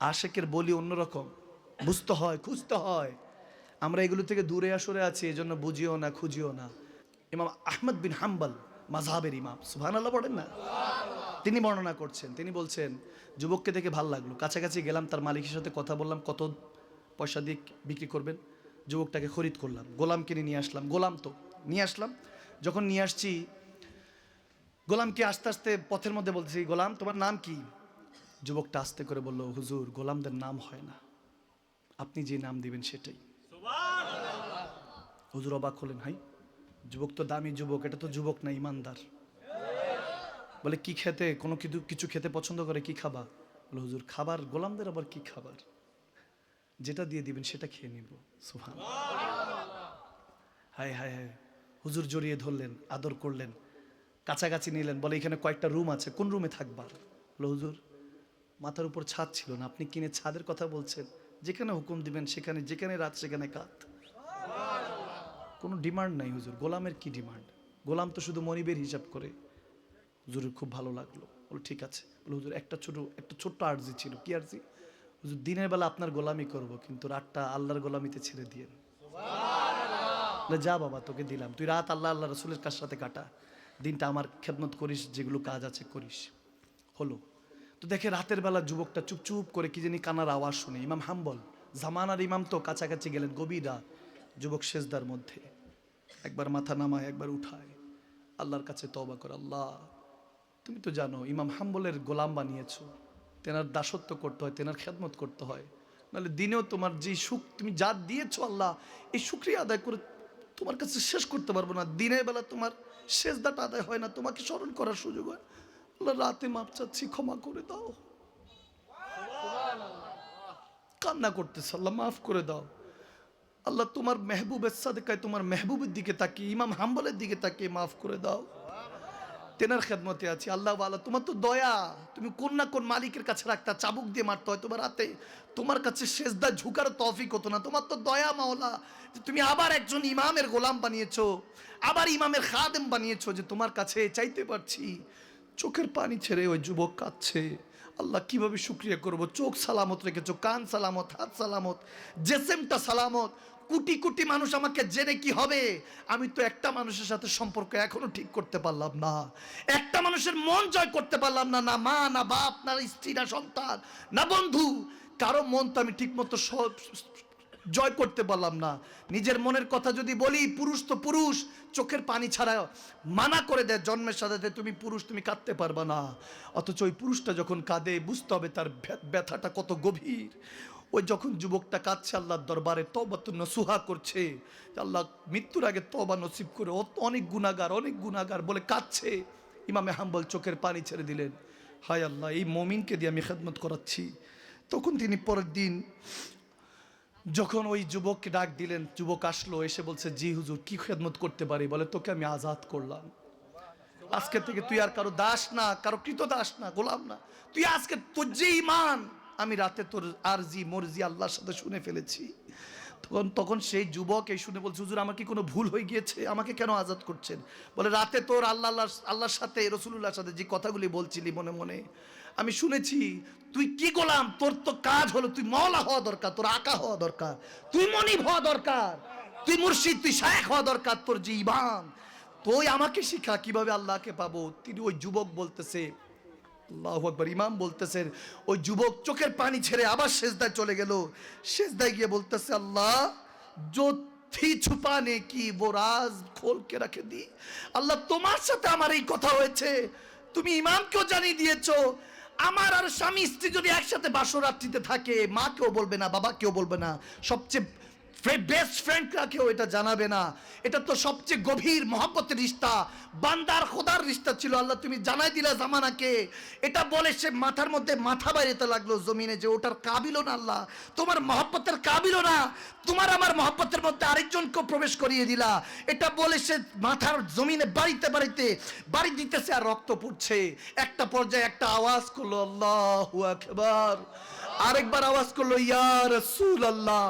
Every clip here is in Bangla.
আশেকের বলি অন্যরকম। বুঝতে হয়, খুঁজতে হয়। আমরা এগুলো থেকে দূরে আসরে আছি এই জন্য বুঝিও না, খুঁজিও না। ইমাম আহমদ বিন হাম্বাল মাঝহাবের ইমাম। সুহান আল্লাহ পড়েন না? তিনি বর্ণনা করছেন। তিনি বলছেন, যুবককে দেখে ভালো লাগল। কাছাকাছি গেলাম, তার মালিকের সাথে কথা বললাম, কত পয়সা দিয়ে বিক্রি করবেন? যুবকটাকে খরিদ করলাম, গোলাম কিনে নিয়ে আসলাম। গোলাম তো, নিয়ে আসলাম। যখন নিয়ে আসছি, গোলামকে আস্তে আস্তে পথের মধ্যে বলতেছি, গোলাম, তোমার নাম কি? যুবকটা আস্তে করে বলল, হুজুর, গোলামদের নাম হয় না। আপনি যে নাম দিবেন সেটাই। হুজুর অবাক হলেন, হাই, যুবক তো দামি যুবক, এটা তো যুবক না, ইমানদার। বলে, কি খেতে, কোনো কিছু কিছু খেতে পছন্দ করে, কি খাবা? বলে, হুজুর, খাবার, গোলামদের আবার কি খাবার? যেটা দিয়ে দিবেন সেটা খেয়ে নিব। সুহান হায় হায় হায়, হুজুর জড়িয়ে ধরলেন, আদর করলেন, কাছাকাছি নিলেন, বলে, এখানে কয়েকটা রুম আছে, কোন রুমে থাকবা? বলে, হুজুর মাথার উপর ছাদ ছিল না, আপনি কিনে ছাদের কথা বলছেন। যেখানে হুকুম দিবেন সেখানে, যেখানে রাত সেখানে কাত। কোনো ডিমান্ড নাই হুজুর, গোলামের কি ডিমান্ড? গোলাম তো শুধু মনিবের হিসাব করে। হুজুরের খুব ভালো লাগল। বলো, ঠিক আছে। বলে, হুজুর, একটা ছোট, একটা ছোট্ট আর্জি ছিল। কি আর্জি? হুজুর, দিনের বেলা আপনার গোলামি করব, কিন্তু রাতটা আল্লাহর গোলামিতে ছেড়ে দিয়ে যা বাবা, তোকে দিলাম। তুই রাত আল্লাহ আল্লাহ রসুলের কাছ সাথে কাটা? দিনটা আমার খেদমত করিস, যেগুলো কাজ আছে করিস। হলো। তো দেখে রাতের বেলা যুবকটা চুপচুপ করে কি জানি কানার আওয়াজ শুনে। ইমাম হাম্বল জামানার ইমাম তো কাছাকাছি গেলেন গভীর। যুবক শেষদার মধ্যে। একবার মাথা নামায়, একবার উঠায়। আল্লাহর কাছে তবা করে, আল্লাহ, তুমি তো জানো, ইমাম হাম্বলের গোলাম বানিয়েছো। তেনার দাসত্ব করতে হয়, তেনার খেদমত করতে হয়। নাহলে দিনেও তোমার যে সুখ, তুমি যা দিয়েছ আল্লাহ, এই শুক্রিয়া আদায় করে তোমার কাছে শেষ করতে পারব না। দিনের বেলা তোমার শেষদাটা আদায় হয় না, তোমাকে স্মরণ করার সুযোগ হয়। আল্লাহ রাতে মাপ চাচ্ছি, ক্ষমা করে দাও। কান্না করতেছে আল্লাহ, মাফ করে দাও। আল্লাহ, তোমার মেহবুবের তোমার মেহবুবের দিকে তাকিয়ে, ইমাম হাম্বলের দিকে তাকিয়ে মাফ করে দাও। তেনার খেদমতে আছি। আল্লাহ আল্লাহ তোমার তো দয়া। তুমি কোন না কোন মালিকের কাছে রাখতা, চাবুক দিয়ে মারতে হয়। তোমার হাতে, তোমার কাছে শেষদা ঝুকার তফিক হতো না। তোমার তো দয়া মাওলা, যে তুমি আবার একজন ইমামের গোলাম বানিয়েছো, আবার ইমামের খাদেম বানিয়েছো, যে তোমার কাছে চাইতে পারছি। চোখের পানি ছেড়ে ওই যুবক কাঁদছে। আল্লাহ কীভাবে শুক্রিয়া করব? চোখ সালামত রেখেছো, কান সালামত, হাত সালামত, জেসেমটা সালামত। কোটি কোটি মানুষ আমাকে জেনে কি হবে? আমি তো একটা মানুষের সাথে সম্পর্ক এখনও ঠিক করতে পারলাম না। একটা মানুষের মন জয় করতে পারলাম না না মা, না বাপ, না স্ত্রী, না সন্তান, না বন্ধু। কারও মন তো আমি ঠিকমতো সব জয় করতে পারলাম না। নিজের মনের কথা যদি বলি, পুরুষ তো পুরুষ, চোখের পানি ছাড়া মানা করে দেয়, জন্মের সাথে তুমি পুরুষ, তুমি কাঁদতে পারবা না। অথচ ওই পুরুষটা যখন কাঁদে, বুঝতে হবে তার ব্যথাটা কত গভীর। ওই যখন যুবকটা কাঁদছে, আল্লাহর দরবারে তবা তো নসুহা করছে। আল্লাহ মৃত্যুর আগে তবা নসিব করে অনেক গুণাগার অনেক গুণাগার বলে কাঁদছে। ইমামে হাম্বল চোখের পানি ছেড়ে দিলেন। হায় আল্লাহ, এই মমিনকে দিয়ে আমি খেদমত করাচ্ছি। তখন তিনি পরের দিন যখন ওই যুবককে ডাক দিলেন, যুবক আসলো, এসে বলছে, জি হুজুর, কি খেদমত করতে পারি? বলে, তোকে আমি আজাদ করলাম। আজকে থেকে তুই আর কারও দাস না, কারও কৃত দাস না, গোলাম না। তুই আজকে তোর যে ইমান আমি রাতে তোর আরজি, মর্জি, আল্লাহর সাথে শুনে ফেলেছি। তখন তখন সেই যুবক এই শুনে বলছে, হুজুর, আমার কি কোনো ভুল হয়ে গিয়েছে? আমাকে কেন আজাদ করছেন? বলে, রাতে তোর আল্লাহ আল্লাহ, আল্লাহর সাথে রসুল্লাহর সাথে যে কথাগুলি বলছিলি মনে মনে, আমি শুনেছি, তুই কি গোলাম? তোর তো কাজ হলো, তুই মওলা হওয়া দরকার, তোর আঁকা হওয়া দরকার, তুই মনিব হওয়া দরকার, তুই মুর্শিদ, তুই শায়েখ হওয়া দরকার, তোর যে ইমান তুই আমাকে শিখা, কীভাবে আল্লাহকে পাবো? তিনি ওই যুবক বলতেছে আল্লাহ আকবর। ইমাম বলতেছেন, ওই যুবক চোখের পানি ছেড়ে আবার শেষদায় চলে গেল। গিয়ে বলতেছে, আল্লাহ, যথি ছুপানে কি খোলকে রাখে দি? আল্লাহ, তোমার সাথে আমার এই কথা হয়েছে। তুমি ইমামকেও জানিয়ে দিয়েছ। আমার আর স্বামী স্ত্রী যদি একসাথে বাসরাত্রিতে থাকে মা কেউ বলবে না বাবা কেউ বলবে না। সবচেয়ে বেস্ট ফ্রেন্ডরা কেউ এটা জানাবে না। এটা তো সবচেয়ে গভীর রিস্তা বান্দার খোদার রিস্তা ছিল, আল্লাহ তুমি জানাই দিলা জামানাকে। এটা বলে সে মাথার মধ্যে মাথা বাইরেতে লাগল জমিনে যে ওটার কাবিলও না আল্লাহ, তোমার মহব্বতের কাবিলও না। তোমার আমার মহব্বতের মধ্যে আরেকজনকে প্রবেশ করিয়ে দিলা। এটা বলে সে মাথার জমিনে বাড়িতে বাড়িতে বাড়ি দিতেছে আর রক্ত পড়ছে। একটা পর্যায়ে একটা আওয়াজ করল, আল্লাহ আরেকবার আওয়াজ করল, ইয়া রসুল আল্লাহ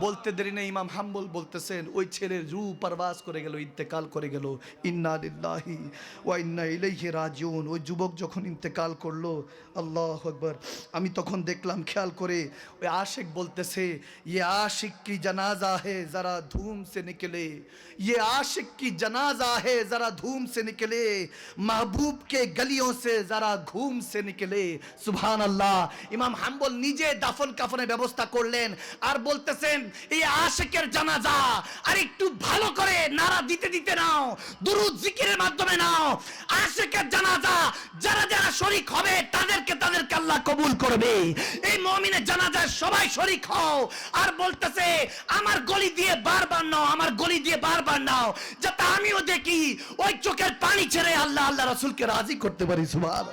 বলতে দেরি নেই, ইমাম হাম্বল বলতেছেন, ওই ছেলের রু পারবাস করে গেল, ইন্তেকাল করে গেল। ইন্না আলিল্লাহি ওয়া ইন্না ইলাইহি রাজিউন। ওই যুবক যখন ইন্তেকাল করল, আল্লাহ আকবার, আমি তখন দেখলাম, খেয়াল করে, ওই আশেক বলতেছে ইয়ে আশিক কি জানাজা হে যারা ধুম সে নিকলে? ইয়ে আশিক কি জানাজা হে যারা ধুম সে নিকলে? মাহবুব কে গলিও সে যারা ঘুম সে নিকলে? সুবহানাল্লাহ। ইমাম হাম্বল নিজে দাফন কাফনের ব্যবস্থা করলেন আর বলতেছেন এই আশিকের জানাজা আর একটু ভালো করে নারা দিতে দিতে নাও দুরুদ জিকিরের মাধ্যমে নাও। আশিকের জানাজা যারা যারা শরীক হবে তাদেরকে তাদেরকে আল্লাহ কবুল করবে। এই মমিনের জানাজায় সবাই শরীক হও আর বলতেছে আমার গলি দিয়ে বারবার নাও আমার গলি দিয়ে বারবার নাও। যাতে আমিও দেখি ওই চোখের পানি ছেড়ে আল্লাহ আল্লাহ রাসূলকে রাজি করতে পারি সুবহান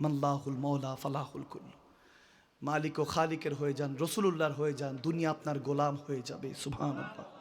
মাল্লাহুল মৌলা ফালাহুল কুল্লু। মালিক ও খালিকের হয়ে যান রসুলুল্লাহর হয়ে যান দুনিয়া আপনার গোলাম হয়ে যাবে সুবহানাল্লাহ।